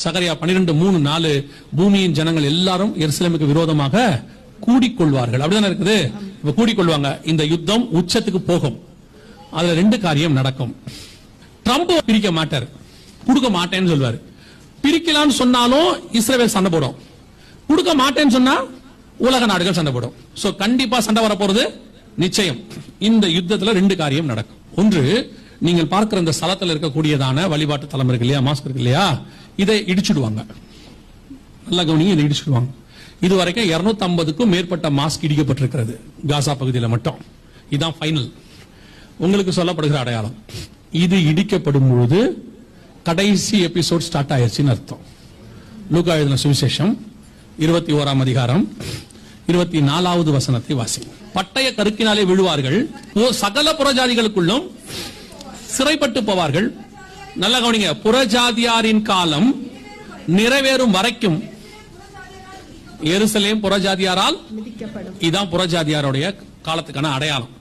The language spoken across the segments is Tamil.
சகரியா பன்னிரெண்டு மூணு நாலு பூமியின் ஜனங்கள் எல்லாரும் எருசலேமுக்கு விரோதமாக கூடிக்கொள்வார்கள். அப்படிதானே இருக்குது? இப்ப கூடிக்கொள்வாங்க. இந்த யுத்தம் உச்சத்துக்கு போகும். அதுல ரெண்டு காரியம் நடக்கும். ட்ரம்ப் பிரிக்க மாட்டார். கொடுக்க மாட்டேன்னு சொல்வார். பிரிக்கலாம்னு சொன்னாலும் இஸ்ரேல் சண்டை போடும். கொடுக்க மாட்டேன்னு சொன்னா உலக நாடுகள் சண்டை போடும். சோ கண்டிப்பா சண்டை வர போறது நிச்சயம். இந்த யுத்தத்துல ரெண்டு காரியம் நடக்கும். ஒன்று நீங்கள் பார்க்கிற இந்த ஸ்தலத்தில் இருக்கக்கூடியதான வழிபாட்டு தலம் இருக்கு இல்லையா? மாஸ்க் இருக்கு இல்லையா? இதை இடிச்சுடுவாங்க. நல்லா கவனிங்க இதை இடிச்சுடுவாங்க. இது வரைக்கும் 250 க்கும் மேற்பட்ட மாஸ்க் இடிக்கப்பட்டிருக்கிறது காசா பகுதியில் மட்டும். இதுதான் ஃபைனல் உங்களுக்கு சொல்லப்படுகிற அடையாளம். இது இடிக்கப்படும் பொழுது கடைசி எபிசோட் ஸ்டார்ட் ஆயிருச்சுன்னு அர்த்தம். லூகா எழுதின சுவிசேஷம் இருபத்தி ஓராம் அதிகாரம் இருபத்தி நாலாவது வசனத்தை வாசி. பட்டய கருக்கினாலே விழுவார்கள். சகல புறஜாதிகளுக்குள்ளும் சிறைப்பட்டு போவார்கள் நல்ல கவனிங்க புறஜாதியாரின் காலம் நிறைவேறும் வரைக்கும் எருசலேம் புறஜாதியாரால் இதான் புறஜாதியாருடைய காலத்துக்கான அடையாளம்.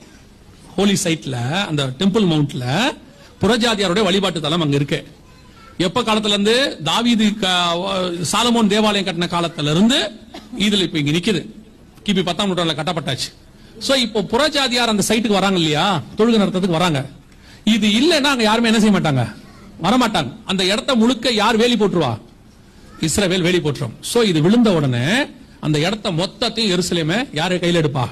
ஹோலி சைட்ல அந்த டெம்பிள் மவுண்ட்ல புறஜாதியாருடைய வழிபாட்டு தலம் அங்க இருக்கு. எப்ப காலத்துல இருந்து தாவீது சாலமோன் தேவாலயம் கட்டின காலத்துல இருந்து இதுல இப்ப இங்க நிக்குது. கிபி பத்தாம் நூற்றாண்டுல கட்டப்பட்டாச்சு. சோ இப்போ புறஜாதியார் அந்த சைட்டுக்கு வராங்க இல்லையா? தொழுகை நடத்துறதுக்கு வராங்க. இது இல்லைன்னா அங்க யாருமே என்ன செய்ய மாட்டாங்க? வரமாட்டாங்க. அந்த இடத்த முழுக்க யார் வேலி போட்டுருவா? இஸ்ரவேல் வேலி போட்டுரும். சோ இது விழுந்த உடனே அந்த இடத்த மொத்தத்தையும் எருசலேமே யாரு கையில் எடுப்பா?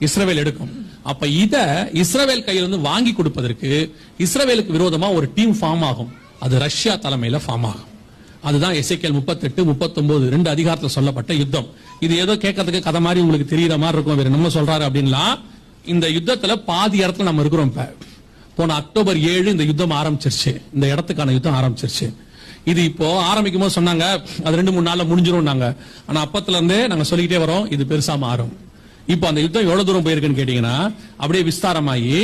இஸ்ரவேல் எடுக்கும். அப்ப இத இஸ்ரவேல் கையிலிருந்து வாங்கி கொடுப்பதற்கு இஸ்ரவேலுக்கு விரோதமா ஒரு டீம் ஃபார்ம் ஆகும். அது ரஷ்யா தலைமையில ஃபார்ம் ஆகும். அதுதான் எசேக்கியல் முப்பத்தெட்டு முப்பத்தொன்பது ரெண்டு அதிகாரத்தில் சொல்லப்பட்ட யுத்தம். இது ஏதோ கேட்கறதுக்கு கதை மாதிரி உங்களுக்கு தெரியுற மாதிரி இருக்கும். வேற நம்ம சொல்றாரு அப்படின்லாம் இந்த யுத்தத்துல பாதி இடத்துல நம்ம இருக்கிறோம் இப்ப. போன அக்டோபர் ஏழு இந்த யுத்தம் ஆரம்பிச்சிருச்சு. இந்த இடத்துக்கான யுத்தம் ஆரம்பிச்சிருச்சு. இது இப்போ ஆரம்பிக்கும் போது சொன்னாங்க அது ரெண்டு மூணு நாள்ல முடிஞ்சிரும் நாங்க ஆனா அப்பத்துல இருந்தே நாங்க சொல்லிக்கிட்டே வரோம் இது பெருசா மாறும். இப்போ அந்த யுத்தம் எவ்வளவு தூரம் போயிருக்குன்னு கேட்டீங்கன்னா அப்படியே விஸ்தாரமாகி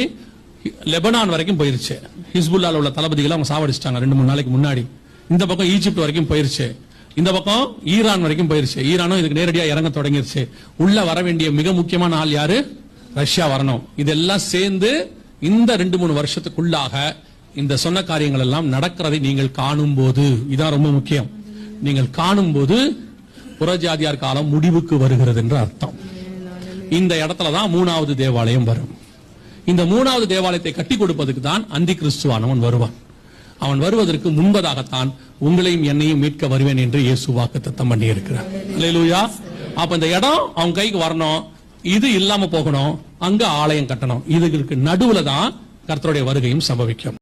லெபனான் வரைக்கும் போயிருச்சு. ஹிஸ்புல்லால உள்ள தளபதிகளை அவங்க சாவடிச்சிட்டாங்க ரெண்டு மூணு நாளைக்கு முன்னாடி. இந்த பக்கம் ஈஜிப்ட் வரைக்கும் போயிருச்சு. இந்த பக்கம் ஈரான் வரைக்கும் போயிருச்சு. ஈரானும் இதுக்கு நேரடியா இறங்க தொடங்கிருச்சு. உள்ள வர வேண்டிய மிக முக்கியமான ஆள் யாரு? ரஷ்யா வரணும். இதெல்லாம் சேர்ந்து இந்த ரெண்டு மூணு வருஷத்துக்குள்ளாக இந்த சொன்ன காரியங்கள் எல்லாம் நடக்கிறதை நீங்கள் காணும் போது இதான் ரொம்ப முக்கியம். நீங்கள் காணும் போது புறஜாதியார் காலம் முடிவுக்கு வருகிறது என்று அர்த்தம். இந்த இடத்துல தான் மூணாவது தேவாலயம் வரும். இந்த மூணாவது தேவாலயத்தை கட்டி கொடுப்பதற்கு தான் அந்தி கிறிஸ்துவானவன் வருவான். அவன் வருவதற்கு முன்பதாகத்தான் உங்களையும் என்னையும் மீட்க வருவேன் என்று இயேசு வாக்குத்தத்தம் பண்ணி இருக்கிறார் அப்ப இந்த இடம் அவன் கைக்கு வரணும். இது இல்லாம போகணும் அங்க ஆலயம் கட்டணும். இதுக்கு நடுவுல தான் கர்த்தருடைய வருகையும் சம்பவிக்கும்.